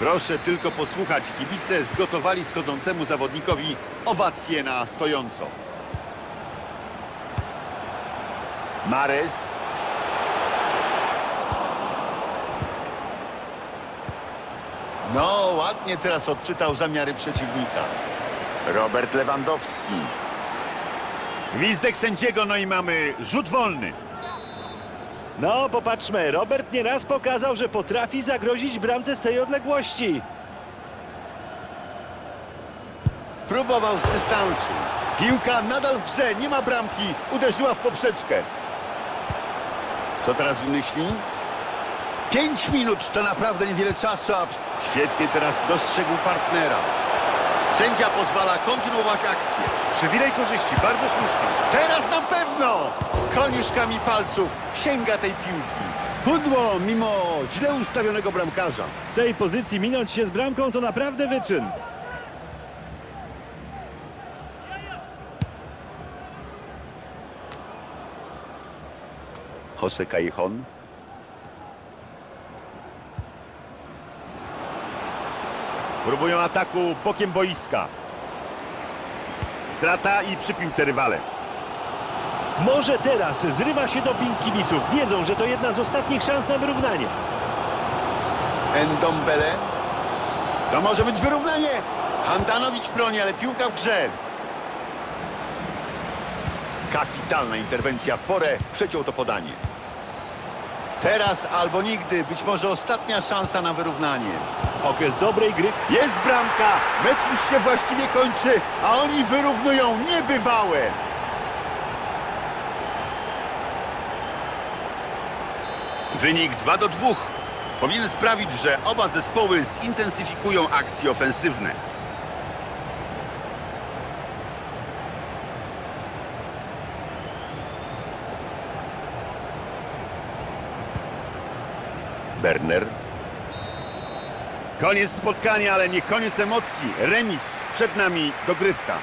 Proszę tylko posłuchać. Kibice zgotowali schodzącemu zawodnikowi owację na stojąco. Mares. No, ładnie teraz odczytał zamiary przeciwnika. Robert Lewandowski. Gwizdek sędziego, no i mamy rzut wolny. No, popatrzmy, Robert nieraz pokazał, że potrafi zagrozić bramce z tej odległości. Próbował z dystansu. Piłka nadal w grze, nie ma bramki. Uderzyła w poprzeczkę. Co teraz wymyśli? Pięć minut to naprawdę niewiele czasu, a świetnie teraz dostrzegł partnera. Sędzia pozwala kontynuować akcję. Przywilej korzyści, bardzo słusznie. Teraz na pewno! Koniuszkami palców sięga tej piłki. Pudło mimo źle ustawionego bramkarza. Z tej pozycji minąć się z bramką to naprawdę wyczyn. Jose Callejon. Próbują ataku bokiem boiska. Strata i przy piłce rywale. Może teraz zrywa się doping kibiców. Wiedzą, że to jedna z ostatnich szans na wyrównanie. Endombele. To może być wyrównanie. Handanowicz broni, ale piłka w grze. Kapitalna interwencja w porę. Przeciął to podanie. Teraz albo nigdy. Być może ostatnia szansa na wyrównanie. Okres dobrej gry. Jest bramka. Mecz już się właściwie kończy, a oni wyrównują niebywałe. Wynik 2 do 2 powinien sprawić, że oba zespoły zintensyfikują akcje ofensywne. Berner. Koniec spotkania, ale nie koniec emocji. Remis. Przed nami dogrywka.